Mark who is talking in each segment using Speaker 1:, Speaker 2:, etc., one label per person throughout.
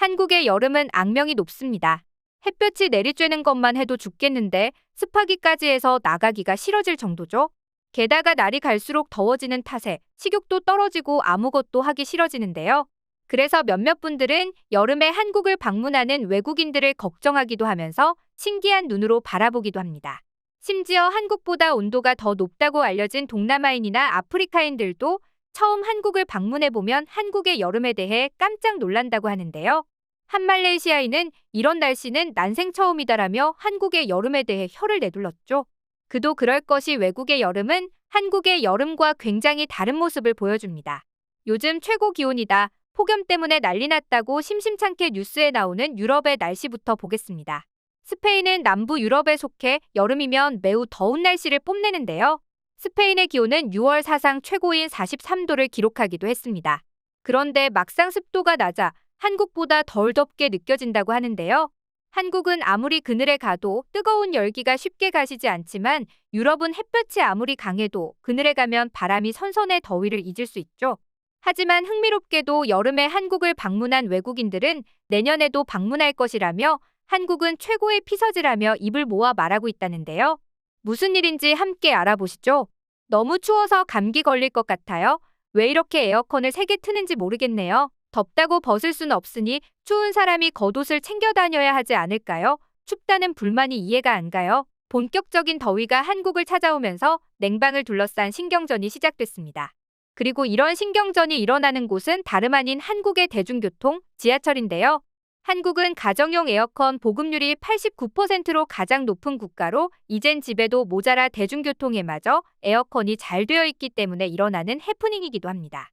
Speaker 1: 한국의 여름은 악명이 높습니다. 햇볕이 내리쬐는 것만 해도 죽겠는데 습하기까지 해서 나가기가 싫어질 정도죠. 게다가 날이 갈수록 더워지는 탓에 식욕도 떨어지고 아무것도 하기 싫어지는데요. 그래서 몇몇 분들은 여름에 한국을 방문하는 외국인들을 걱정하기도 하면서 신기한 눈으로 바라보기도 합니다. 심지어 한국보다 온도가 더 높다고 알려진 동남아인이나 아프리카인들도 처음 한국을 방문해보면 한국의 여름에 대해 깜짝 놀란다고 하는데요. 한 말레이시아인은 이런 날씨는 난생 처음이다라며 한국의 여름에 대해 혀를 내둘렀죠. 그도 그럴 것이 외국의 여름은 한국의 여름과 굉장히 다른 모습을 보여줍니다. 요즘 최고 기온이다. 폭염 때문에 난리 났다고 심심찮게 뉴스에 나오는 유럽의 날씨부터 보겠습니다. 스페인은 남부 유럽에 속해 여름이면 매우 더운 날씨를 뽐내는데요. 스페인의 기온은 6월 사상 최고인 43도를 기록하기도 했습니다. 그런데 막상 습도가 낮아 한국보다 덜 덥게 느껴진다고 하는데요. 한국은 아무리 그늘에 가도 뜨거운 열기가 쉽게 가시지 않지만 유럽은 햇볕이 아무리 강해도 그늘에 가면 바람이 선선해 더위를 잊을 수 있죠. 하지만 흥미롭게도 여름에 한국을 방문한 외국인들은 내년에도 방문할 것이라며 한국은 최고의 피서지라며 입을 모아 말하고 있다는데요. 무슨 일인지 함께 알아보시죠. 너무 추워서 감기 걸릴 것 같아요. 왜 이렇게 에어컨을 세게 트는지 모르겠네요. 덥다고 벗을 순 없으니 추운 사람이 겉옷을 챙겨 다녀야 하지 않을까요? 춥다는 불만이 이해가 안 가요. 본격적인 더위가 한국을 찾아오면서 냉방을 둘러싼 신경전이 시작됐습니다. 그리고 이런 신경전이 일어나는 곳은 다름 아닌 한국의 대중교통, 지하철인데요. 한국은 가정용 에어컨 보급률이 89%로 가장 높은 국가로 이젠 집에도 모자라 대중교통에 마저 에어컨이 잘 되어 있기 때문에 일어나는 해프닝이기도 합니다.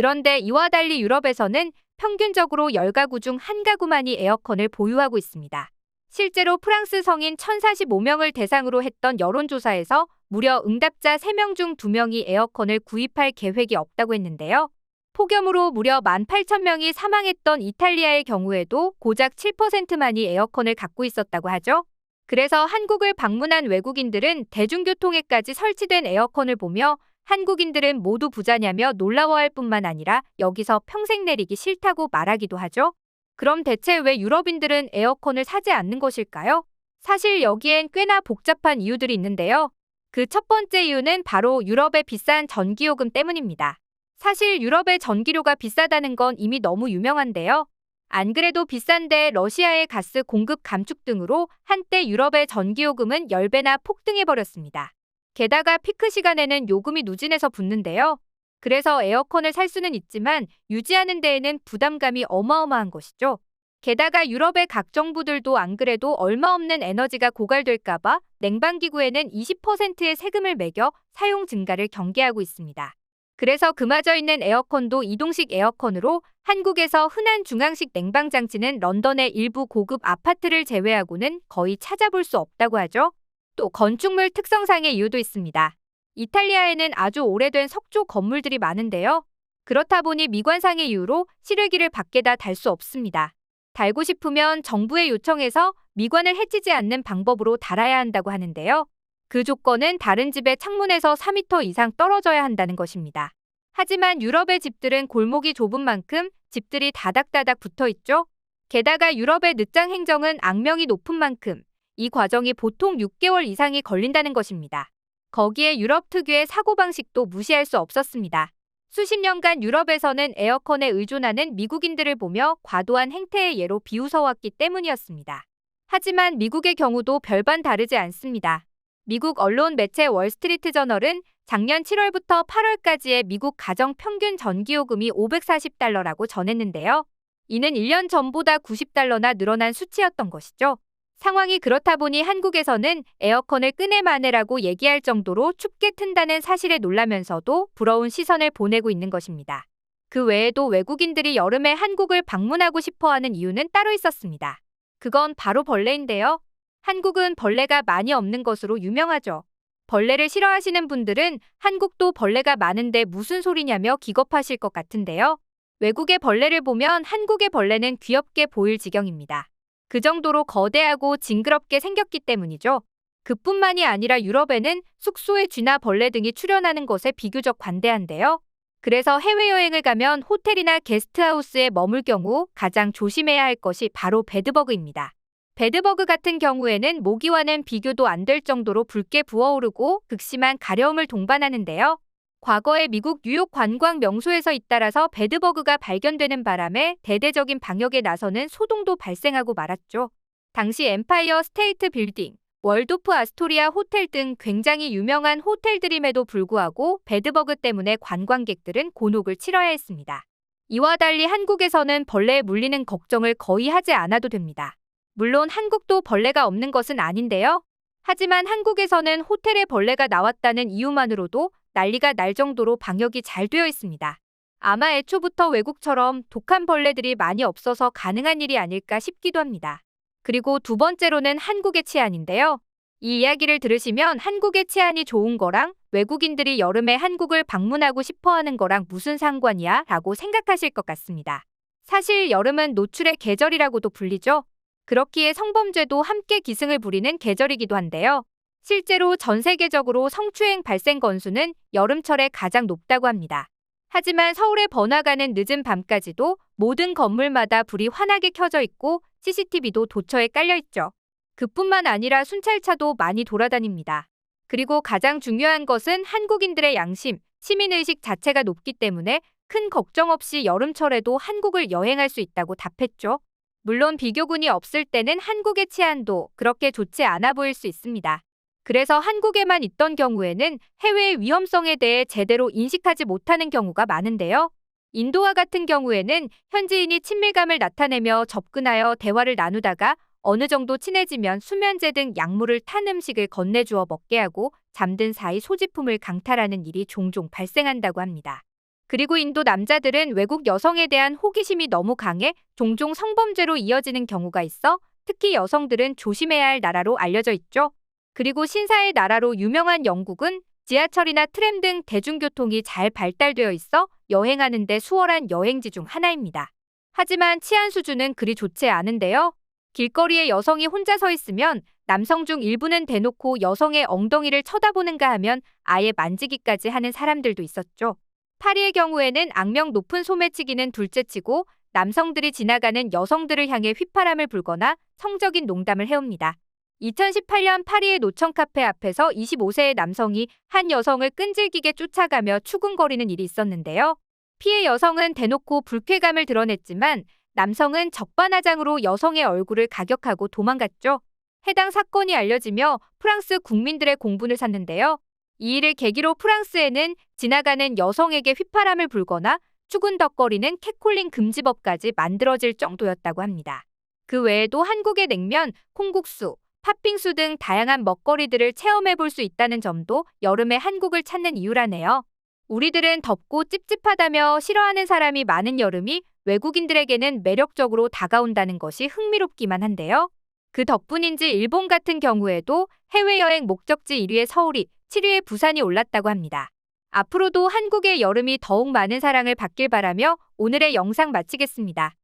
Speaker 1: 그런데 이와 달리 유럽에서는 평균적으로 10가구 중한 가구만이 에어컨을 보유하고 있습니다. 실제로 프랑스 성인 1045명을 대상으로 했던 여론조사에서 무려 응답자 3명 중 2명이 에어컨을 구입할 계획이 없다고 했는데요. 폭염으로 무려 18,000명이 사망했던 이탈리아의 경우에도 고작 7%만이 에어컨을 갖고 있었다고 하죠. 그래서 한국을 방문한 외국인들은 대중교통에까지 설치된 에어컨을 보며 한국인들은 모두 부자냐며 놀라워할 뿐만 아니라 여기서 평생 내리기 싫다고 말하기도 하죠. 그럼 대체 왜 유럽인들은 에어컨을 사지 않는 것일까요? 사실 여기엔 꽤나 복잡한 이유들이 있는데요. 그 첫 번째 이유는 바로 유럽의 비싼 전기요금 때문입니다. 사실 유럽의 전기료가 비싸다는 건 이미 너무 유명한데요. 안 그래도 비싼데 러시아의 가스 공급 감축 등으로 한때 유럽의 전기요금은 10배나 폭등해버렸습니다. 게다가 피크 시간에는 요금이 누진해서 붙는데요. 그래서 에어컨을 살 수는 있지만 유지하는 데에는 부담감이 어마어마한 것이죠. 게다가 유럽의 각 정부들도 안 그래도 얼마 없는 에너지가 고갈될까봐 냉방기구에는 20%의 세금을 매겨 사용 증가를 경계하고 있습니다. 그래서 그마저 있는 에어컨도 이동식 에어컨으로 한국에서 흔한 중앙식 냉방장치는 런던의 일부 고급 아파트를 제외하고는 거의 찾아볼 수 없다고 하죠. 또 건축물 특성상의 이유도 있습니다. 이탈리아에는 아주 오래된 석조 건물들이 많은데요. 그렇다 보니 미관상의 이유로 실외기를 밖에다 달 수 없습니다. 달고 싶으면 정부에 요청해서 미관을 해치지 않는 방법으로 달아야 한다고 하는데요. 그 조건은 다른 집의 창문에서 4m 이상 떨어져야 한다는 것입니다. 하지만 유럽의 집들은 골목이 좁은 만큼 집들이 다닥다닥 붙어 있죠. 게다가 유럽의 늦장 행정은 악명이 높은 만큼 이 과정이 보통 6개월 이상이 걸린다는 것입니다. 거기에 유럽 특유의 사고방식도 무시할 수 없었습니다. 수십 년간 유럽에서는 에어컨에 의존하는 미국인들을 보며 과도한 행태의 예로 비웃어왔기 때문이었습니다. 하지만 미국의 경우도 별반 다르지 않습니다. 미국 언론 매체 월스트리트 저널은 작년 7월부터 8월까지의 미국 가정 평균 전기요금이 540달러라고 전했는데요. 이는 1년 전보다 90달러나 늘어난 수치였던 것이죠. 상황이 그렇다 보니 한국에서는 에어컨을 끄내 마네라고 얘기할 정도로 춥게 튼다는 사실에 놀라면서도 부러운 시선을 보내고 있는 것입니다. 그 외에도 외국인들이 여름에 한국을 방문하고 싶어 하는 이유는 따로 있었습니다. 그건 바로 벌레인데요. 한국은 벌레가 많이 없는 것으로 유명하죠. 벌레를 싫어하시는 분들은 한국도 벌레가 많은데 무슨 소리냐며 기겁하실 것 같은데요. 외국의 벌레를 보면 한국의 벌레는 귀엽게 보일 지경입니다. 그 정도로 거대하고 징그럽게 생겼기 때문이죠. 그뿐만이 아니라 유럽에는 숙소에 쥐나 벌레 등이 출현하는 것에 비교적 관대한데요. 그래서 해외여행을 가면 호텔이나 게스트하우스에 머물 경우 가장 조심해야 할 것이 바로 베드버그입니다. 베드버그 같은 경우에는 모기와는 비교도 안 될 정도로 붉게 부어오르고 극심한 가려움을 동반하는데요. 과거에 미국 뉴욕 관광 명소에서 잇따라서 베드버그가 발견되는 바람에 대대적인 방역에 나서는 소동도 발생하고 말았죠. 당시 엠파이어 스테이트 빌딩, 월도프 아스토리아 호텔 등 굉장히 유명한 호텔들임에도 불구하고 베드버그 때문에 관광객들은 곤혹을 치러야 했습니다. 이와 달리 한국에서는 벌레에 물리는 걱정을 거의 하지 않아도 됩니다. 물론 한국도 벌레가 없는 것은 아닌데요. 하지만 한국에서는 호텔에 벌레가 나왔다는 이유만으로도 난리가 날 정도로 방역이 잘 되어 있습니다. 아마 애초부터 외국처럼 독한 벌레들이 많이 없어서 가능한 일이 아닐까 싶기도 합니다. 그리고 두 번째로는 한국의 치안인데요. 이 이야기를 들으시면 한국의 치안이 좋은 거랑 외국인들이 여름에 한국을 방문하고 싶어 하는 거랑 무슨 상관이야? 라고 생각하실 것 같습니다. 사실 여름은 노출의 계절이라고도 불리죠. 그렇기에 성범죄도 함께 기승을 부리는 계절이기도 한데요. 실제로 전 세계적으로 성추행 발생 건수는 여름철에 가장 높다고 합니다. 하지만 서울의 번화가는 늦은 밤까지도 모든 건물마다 불이 환하게 켜져 있고 CCTV도 도처에 깔려 있죠. 그뿐만 아니라 순찰차도 많이 돌아다닙니다. 그리고 가장 중요한 것은 한국인들의 양심, 시민의식 자체가 높기 때문에 큰 걱정 없이 여름철에도 한국을 여행할 수 있다고 답했죠. 물론 비교군이 없을 때는 한국의 치안도 그렇게 좋지 않아 보일 수 있습니다. 그래서 한국에만 있던 경우에는 해외의 위험성에 대해 제대로 인식하지 못하는 경우가 많은데요. 인도와 같은 경우에는 현지인이 친밀감을 나타내며 접근하여 대화를 나누다가 어느 정도 친해지면 수면제 등 약물을 탄 음식을 건네주어 먹게 하고 잠든 사이 소지품을 강탈하는 일이 종종 발생한다고 합니다. 그리고 인도 남자들은 외국 여성에 대한 호기심이 너무 강해 종종 성범죄로 이어지는 경우가 있어 특히 여성들은 조심해야 할 나라로 알려져 있죠. 그리고 신사의 나라로 유명한 영국은 지하철이나 트램 등 대중교통이 잘 발달되어 있어 여행하는 데 수월한 여행지 중 하나입니다. 하지만 치안 수준은 그리 좋지 않은데요. 길거리에 여성이 혼자 서 있으면 남성 중 일부는 대놓고 여성의 엉덩이를 쳐다보는가 하면 아예 만지기까지 하는 사람들도 있었죠. 파리의 경우에는 악명 높은 소매치기는 둘째치고 남성들이 지나가는 여성들을 향해 휘파람을 불거나 성적인 농담을 해옵니다. 2018년 파리의 노천 카페 앞에서 25세의 남성이 한 여성을 끈질기게 쫓아가며 추궁거리는 일이 있었는데요. 피해 여성은 대놓고 불쾌감을 드러냈지만 남성은 적반하장으로 여성의 얼굴을 가격하고 도망갔죠. 해당 사건이 알려지며 프랑스 국민들의 공분을 샀는데요. 이 일을 계기로 프랑스에는 지나가는 여성에게 휘파람을 불거나 추근덕거리는 캣콜링 금지법까지 만들어질 정도였다고 합니다. 그 외에도 한국의 냉면, 콩국수, 팥빙수 등 다양한 먹거리들을 체험해 볼 수 있다는 점도 여름에 한국을 찾는 이유라네요. 우리들은 덥고 찝찝하다며 싫어하는 사람이 많은 여름이 외국인들에게는 매력적으로 다가온다는 것이 흥미롭기만 한데요. 그 덕분인지 일본 같은 경우에도 해외여행 목적지 1위의 서울이 7위의 부산이 올랐다고 합니다. 앞으로도 한국의 여름이 더욱 많은 사랑을 받길 바라며 오늘의 영상 마치겠습니다.